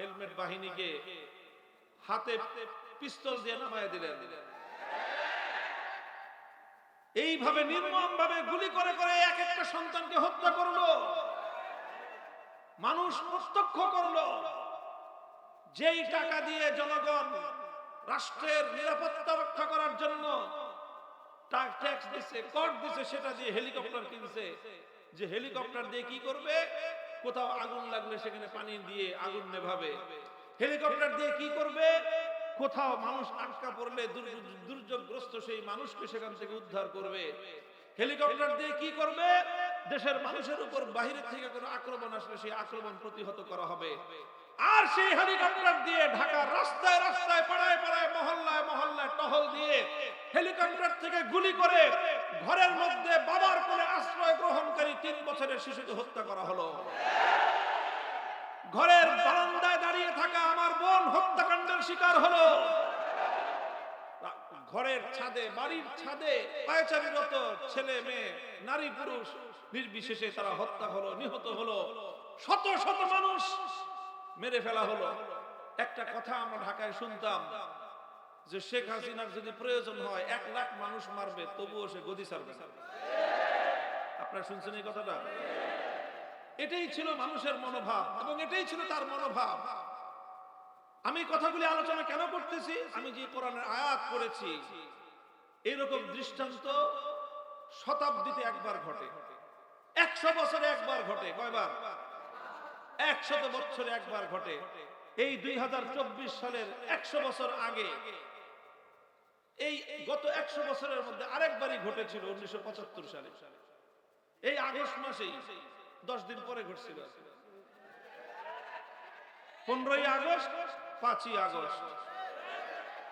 Helmet বাহিনীকে হাতে পিস্তল দিয়ে নামায় দিলেন। এইভাবে নির্মম ভাবে গুলি করে করে এক একটা সন্তানকে হত্যা করল। মানুষ প্রত্যক্ষ করল। যেই টাকা দিয়ে জনগণ রাষ্ট্রের নিরাপত্তা রক্ষা করার জন্য ট্যাক্স দিছে, কর দিছে, সেটা দিয়ে হেলিকপ্টার কিনছে। যে হেলিকপ্টার দিয়ে কি করবে? কোথাও আগুন লাগলে সেখানে পানি দিয়ে আগুন নেভাবে। হেলিকপ্টার দিয়ে কি করবে? কোথাও মানুষ আটকা পড়লে দুর্যোগগ্রস্ত সেই মানুষকে সেখান থেকে উদ্ধার করবে। হেলিকপ্টার দিয়ে কি করবে? দেশের মানুষের উপর বাহিরের থেকে কোনো আক্রমণ আসলে সেই আক্রমণ প্রতিহত করা হবে। আর সেই হেলিকপ্টার দিয়ে ঢাকার রাস্তায় রাস্তায়, পাড়ায় পাড়ায়, মহল্লায় মহল্লায় টহল দিয়ে হেলিকপ্টার থেকে গুলি করে ঘরের মধ্যে বাবার কোলে আশ্রয় গ্রহণকারী তিন বছরের শিশুকে হত্যা করা হলো। ঘরের বারান্দায় দাঁড়িয়ে থাকা আমার বোন হত্যাকাণ্ডের শিকার হলো। ঘরের ছাদে, বাড়ির ছাদে পায়চারিরত ছেলে, মেয়ে, নারী, পুরুষ নির্বিশেষে তারা হত্যা হলো, নিহত হলো। শত শত মানুষ মেরে ফেলা হলো। একটা কথা আমরা ঢাকায় শুনতাম যে শেখ হাসিনার যদি প্রয়োজন হয়, এক লাখ মানুষ মারবে, তবুও সে গদি ছাড়বে। আপনারা শুনছেন এই কথাটা? এটাই ছিল মানুষের মনোভাব, এবং এটাই ছিল তার মনোভাব। আমি কথাগুলি আলোচনা কেন করতেছি? আমি যে কোরআনের আয়াত করেছি এরকম দৃষ্টান্ত শতাব্দীতে একবার ঘটে। একশো বছরে একবার ঘটে, কয়বার? একশত বছরে একবার ঘটে। এই দুই হাজার চব্বিশ সালের একশো বছর আগে এই গত একশো বছরের মধ্যে আরেকবারই ঘটেছিল উনিশশো পঁচাত্তর সালে। এই আগস্ট মাসেই দশ দিন পরে ঘটছিল। পনেরোই আগস্ট, পাঁচই আগস্ট।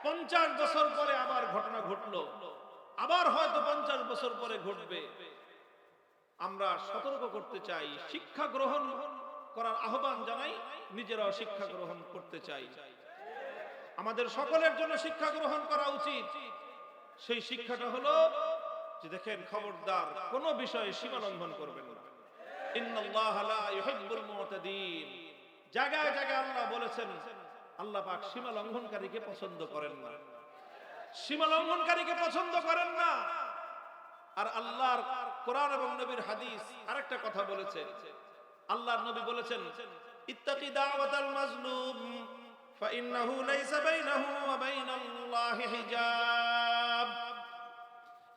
পঞ্চাশ বছর পরে আবার ঘটনা ঘটলো। আবার হয়তো পঞ্চাশ বছর পরে ঘটবে। আমরা সতর্ক করতে চাই, শিক্ষা গ্রহণ করার আহ্বান জানাই, নিজেরাও শিক্ষা গ্রহণ করতে চাই। আমাদের সকলের জন্য শিক্ষা গ্রহণ করা উচিত। সেই শিক্ষাটা হলো যে দেখেন খবরদার, কোন বিষয়ে সীমা লঙ্ঘন করবেন না। জায়গায় জায়গায় আল্লাহ বলেছেন, আল্লাহ পাক সীমা লঙ্ঘনকারীকে পছন্দ করেন না। সীমা লঙ্ঘনকারীকে পছন্দ করেন না। আর আল্লাহর কোরআন এবং নবীর হাদিস আরেকটা কথা বলেছে। আল্লাহর নবী বলেছেন, ইত্তাকি দাওয়াতাল মাজলুম। فإنه ليس بينه وبين الله حجاب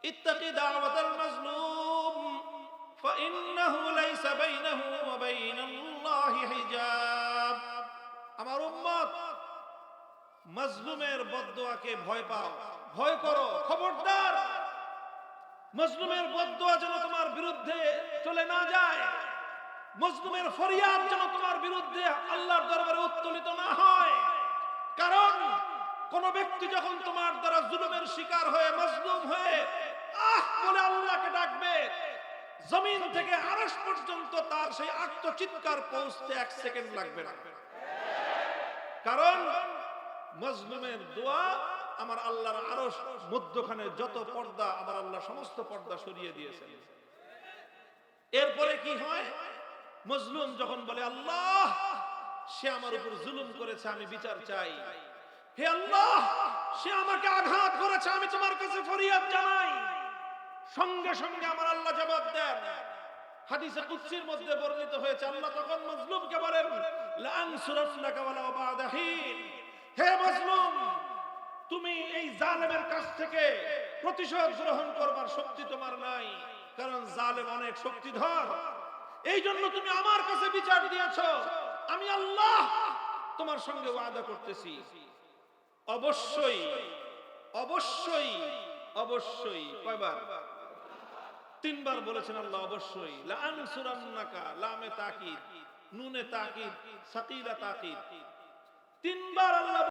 اتق دعوة المظلوم فإنه ليس بينه وبين الله حجاب আমার উম্মত মজলুমের বদদোয়াকে ভয় পাও ভয় করো খবরদার মজলুমের বদদোয়া যেন তোমার বিরুদ্ধে চলে না যায় মজলুমের ফরিয়াদ যেন তোমার বিরুদ্ধে আল্লাহর দরবারে উত্তোলিত না হয় কারণ কোন ব্যক্তি যখন তোমার দ্বারা জুলুমের শিকার হয়ে মজলুম হয়ে, আহ, বলে আল্লাহকে ডাকবে, জমিন থেকে আরশ পর্যন্ত তার সেই আত্মচিৎকার পৌঁছতে এক সেকেন্ড লাগবে না। কারণ মজলুমের দোয়া আমার আল্লাহর আরশ মধ্যখানে যত পর্দা, আমার আল্লাহ সমস্ত পর্দা সরিয়ে দিয়েছেন। এরপরে কি হয়? মজলুম যখন বলে, আল্লাহ, সে আমার উপর জুলুম করেছে, আমি বিচার চাই। হে আল্লাহ, সে আমাকে আঘাত করেছে, আমি তোমার কাছে ফরিয়াদ জানাই। সঙ্গে সঙ্গে আমার আল্লাহ জবাব দেন। হাদিসে কুদসির মধ্যে বর্ণিত হয়েছে, আল্লাহ তখন মজলুমকে বলেন লানসুরান্নাকা ওয়ালা বাদাহিন হে মজলুম, তুমি এই জালেমের কাছ থেকে প্রতিশোধ গ্রহণ করবার শক্তি তোমার নাই, কারণ জালেম অনেক শক্তিধর। এই জন্য তুমি আমার কাছে বিচার দিয়েছ। আমি আল্লাহ তোমার সঙ্গে ওয়াদা করতেছি। অবশ্যই অবশ্যই অবশ্যই। কয়বার? তিনবার বলেছেন আল্লাহ, অবশ্যই। লানসুরান্নাকা, লামে তাকিদ, নুনে তাকিদ সাকিলা তাকিদ। তিনবার আল্লাহ